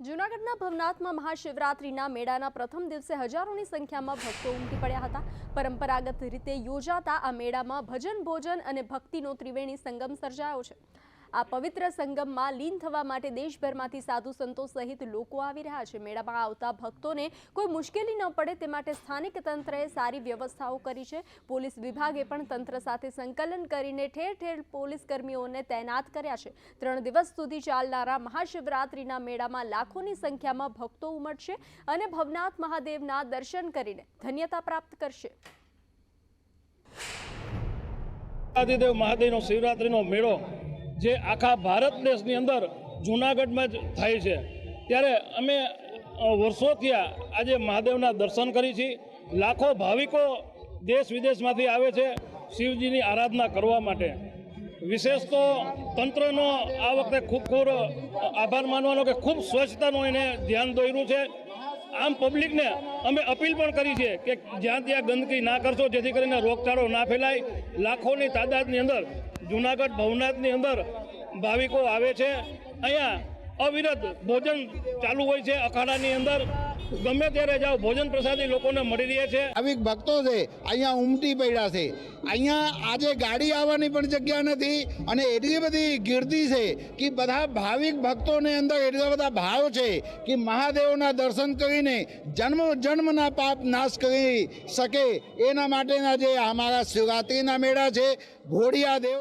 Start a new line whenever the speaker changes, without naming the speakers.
જૂનાગઢના ભવનાથમાં મહાશિવરાત્રિના મેળાના પ્રથમ દિવસે હજારોની સંખ્યામાં ભક્તો ઉમટી પડ્યા હતા. પરંપરાગત રીતે યોજાતા આ મેળામાં ભજન ભોજન અને ભક્તિનો ત્રિવેણી સંગમ સર્જાયો છે. આ પવિત્ર સંગમમાં લીન થવા માટે દેશભરમાંથી સાધુ સંતો સહિત લોકો આવી રહ્યા છે. મેળામાં આવતા ભક્તોને કોઈ મુશ્કેલી ન પડે તે માટે સ્થાનિક તંત્રએ સારી વ્યવસ્થાઓ કરી છે. પોલીસ વિભાગે પણ તંત્ર સાથે સંકલન કરીને ઠેર ઠેર પોલીસ કર્મીઓને તૈનાત કર્યા છે. ત્રણ દિવસ સુધી ચાલનારા મહાશિવરાત્રિના મેળામાં લાખોની સંખ્યામાં ભક્તો ઉમટશે અને ભવનાથ મહાદેવના દર્શન કરીને ધન્યતા પ્રાપ્ત કરશે.
આદિદેવ મહાદેવનો શિવરાત્રિનો મેળો જે આખા ભારત દેશની અંદર જૂનાગઢમાં જ થાય છે. ત્યારે અમે વર્ષો વર્ષોથી આજે મહાદેવના દર્શન કરી છીએ લાખો ભાવિકો દેશ વિદેશમાંથી આવે છે શિવજીની આરાધના કરવા માટે. વિશેષ તો તંત્રનો આ વખતે ખૂબ ખૂબ આભાર માનવાનો કે ખૂબ સ્વચ્છતાનું એને ધ્યાન દોર્યું છે. આમ પબ્લિકને અમે અપીલ પણ કરી છે કે જ્યાં ત્યાં ગંદકી ના કરશો, જેથી કરીને રોગચાળો ના ફેલાય. લાખોની તાદાદની અંદર, જુનાગઢ ભવનાથની અંદર ભાવિકો આવે છે. અહીંયા અવિરત ભોજન ચાલુ હોય છે અખાડાની અંદર. ગમે ત્યારે જાઓ, ભોજન પ્રસાદી લોકોને મળી રહે છે.
ભાવિક ભક્તો છે, અહીંયા ઉમટી પડ્યા છે. અહીંયા આજે ગાડી આવવાની પણ જગ્યા નથી અને એટલી બધી ગીર્દી છે કે બધા ભાવિક ભક્તોને અંદર એટલા બધા ભાવ છે કે મહાદેવના દર્શન કરીને જન્મ, જન્મના પાપ નાશ કરી શકે. એના માટેના જે અમારા શિવરાત્રિના મેળા છે, ભોળિયા દેવ